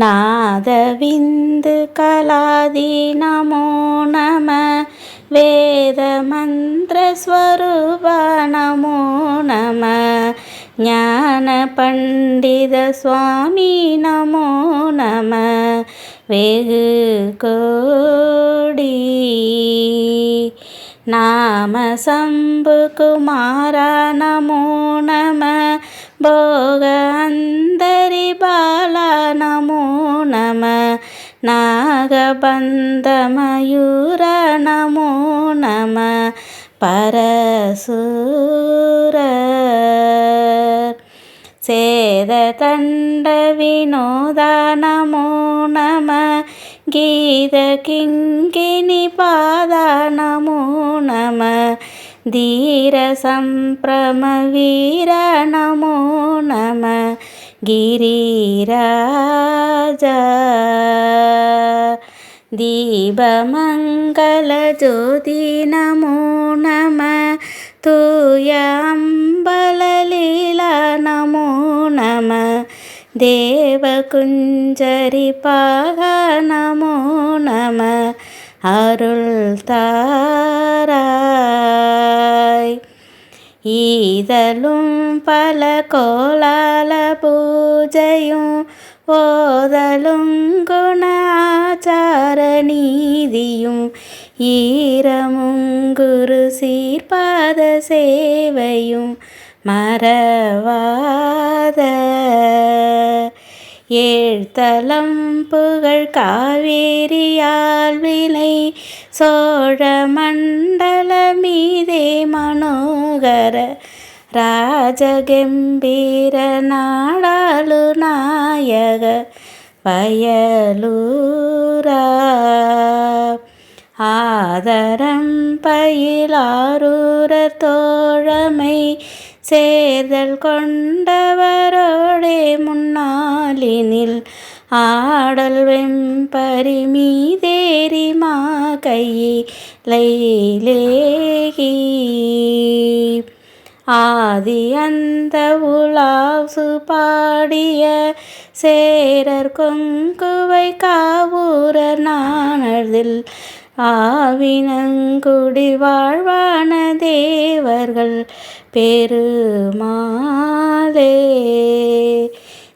நாதவிந்து கலாதி நமோ நம. வேதமந்திரஸ்வரூப நமோ நம. ஞான பண்டித சுவாமி நமோ நம. வெகு கோடி நாம சம்பு నాగబంధమయూర నమో నమ పరసూర సేదతండ వినోద నమో నమ గీత కింకిని పాద నమో నమ ധീര സംപ്രമ വീര നമോ നമ ഗിരിരാജ ദീപമംഗളജ്യോതി നമോ നമ തൂയമ്പലലീല നമോ നമ ദേവകുഞ്ചരിപാക നമോ നമ അരുൾ താരായ് ഈതലും പല കോലാല പൂജയും ഓതലും ഗുണ நீதியும் ஈரமும் குரு சீர்பாத சேவையும் மறவாத. ஏழ்தலம் புகழ் காவேரியால் விலை சோழ மண்டல மீதே மனோகர ராஜகம்பீர நாடாளு நாயக பயலூரா ஆதரம் பயிலாரூர தோழமை சேர்தல் கொண்டவரோடே முன்னாளினில் ஆடல் வெம்பரி மீதேறி மா கையிலேகி ஆதி அந்த உலாசு பாடிய சேரர் கொங்குவை காவூர நாணதில் ஆவினங்குடி வாழ்வான தேவர்கள் பெருமாளே.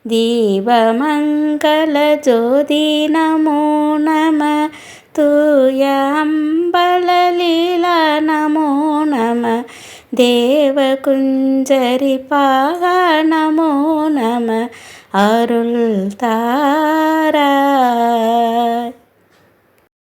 தீபமங்கல ஜோதி நமோ நம தூய அம்பலலீலா நமோ நம தேவகுஞ்சரிப்பாக நமோ நம அருள் தாரா.